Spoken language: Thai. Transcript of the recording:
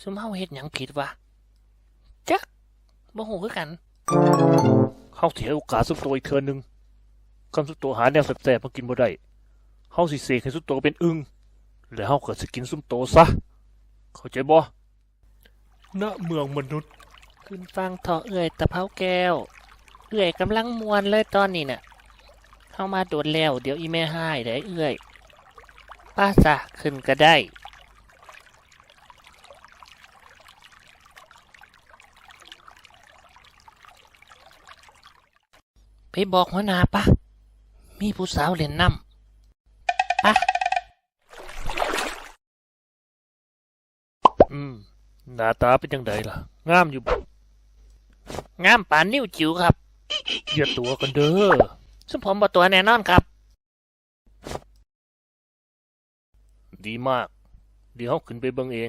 ซุมเฮาเฮ็ดหยังผิดวะจักบ่ฮู้คือกันเฮาสิให้โอกาสสุดโตอีกเทื่อหนึงคำสุดโตหาแนวแซ่บๆมากินบ่ได้เฮาสิเสกให้สุดโตเป็นอึงแล้วเฮาก็สิกินซุมโตซะ เข้าใจบ่ณเมืองมนุษย์ ขึ้นฟังเถาะเอื้อยตะเภาแก้ว เอื้อยกำลังมวนเลยตอนนี้น่ะเข้ามาโดดแล้ว เดี๋ยวอีแม่ห้ายได้เอื้อย ป้าสะขึ้นก็ได้ ไปบอกหัวหน้าปะ มีผู้สาวเล่นน้ำปะอืม หน้าตาเป็นจังไดล่ะ งามอยู่บ่งามปานนิ้วจิ๋วครับอย่าตัวกันเด้อซึ่งผมบอกตัวแน่นอนครับ ดีมาก เดี๋ยวเฮาขึ้นไปเบิ่งเอง